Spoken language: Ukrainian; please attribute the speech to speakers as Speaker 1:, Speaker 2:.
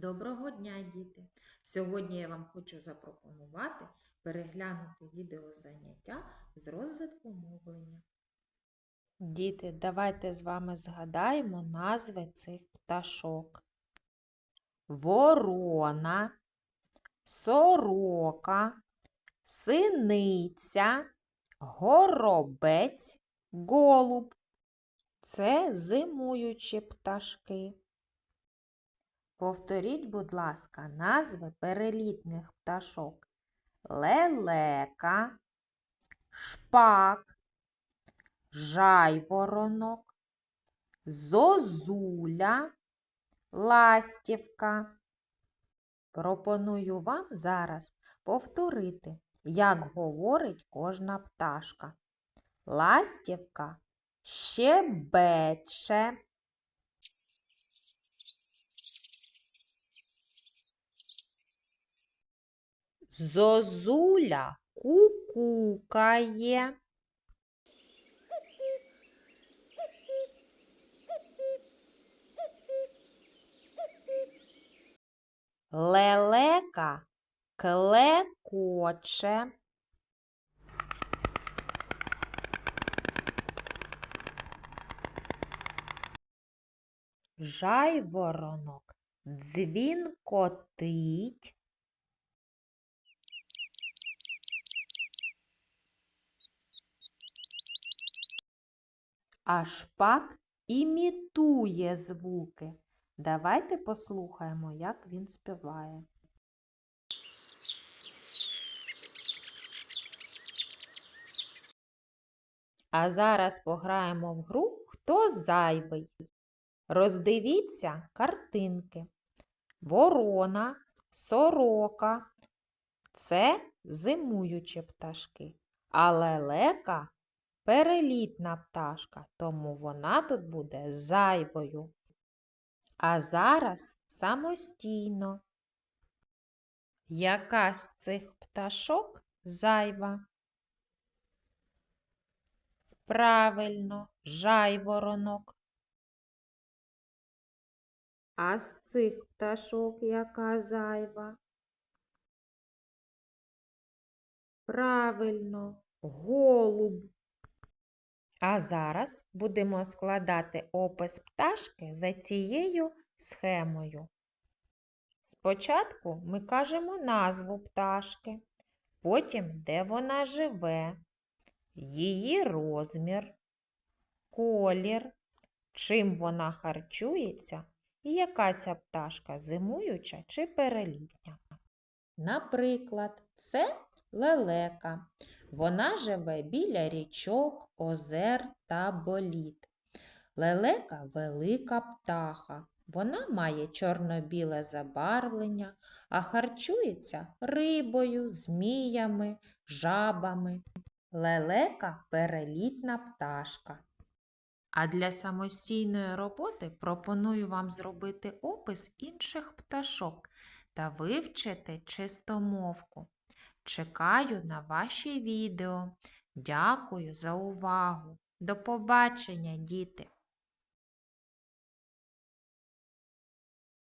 Speaker 1: Доброго дня, діти! Сьогодні я вам хочу запропонувати переглянути відеозаняття з розвитку мовлення. Діти, давайте з вами згадаємо назви цих пташок. Ворона, сорока, синиця, горобець, голуб. Це зимуючі пташки. Повторіть, будь ласка, назви перелітних пташок. Лелека, шпак, жайворонок, зозуля, ластівка. Пропоную вам зараз повторити, як говорить кожна пташка. Ластівка щебече. Зозуля кукукає. Лелека клекоче. Жайворонок дзвінкотить. А шпак імітує звуки. Давайте послухаємо, як він співає. А зараз пограємо в гру Хто зайвий. Роздивіться картинки. Ворона, сорока. Це зимуючі пташки. А лелека перелітна пташка, тому вона тут буде зайвою. А зараз самостійно. Яка з цих пташок зайва? Правильно, жайворонок. А з цих пташок яка зайва? Правильно, голуб. А зараз будемо складати опис пташки за цією схемою. Спочатку ми кажемо назву пташки, потім де вона живе, її розмір, колір, чим вона харчується і яка ця пташка зимуюча чи перелітня. Наприклад, це лелека. Вона живе біля річок, озер та боліт. Лелека велика птаха. Вона має чорно-біле забарвлення, а харчується рибою, зміями, жабами. Лелека перелітна пташка. А для самостійної роботи пропоную вам зробити опис інших пташок та вивчити чистомовку. Чекаю на ваші відео. Дякую за увагу. До побачення, діти!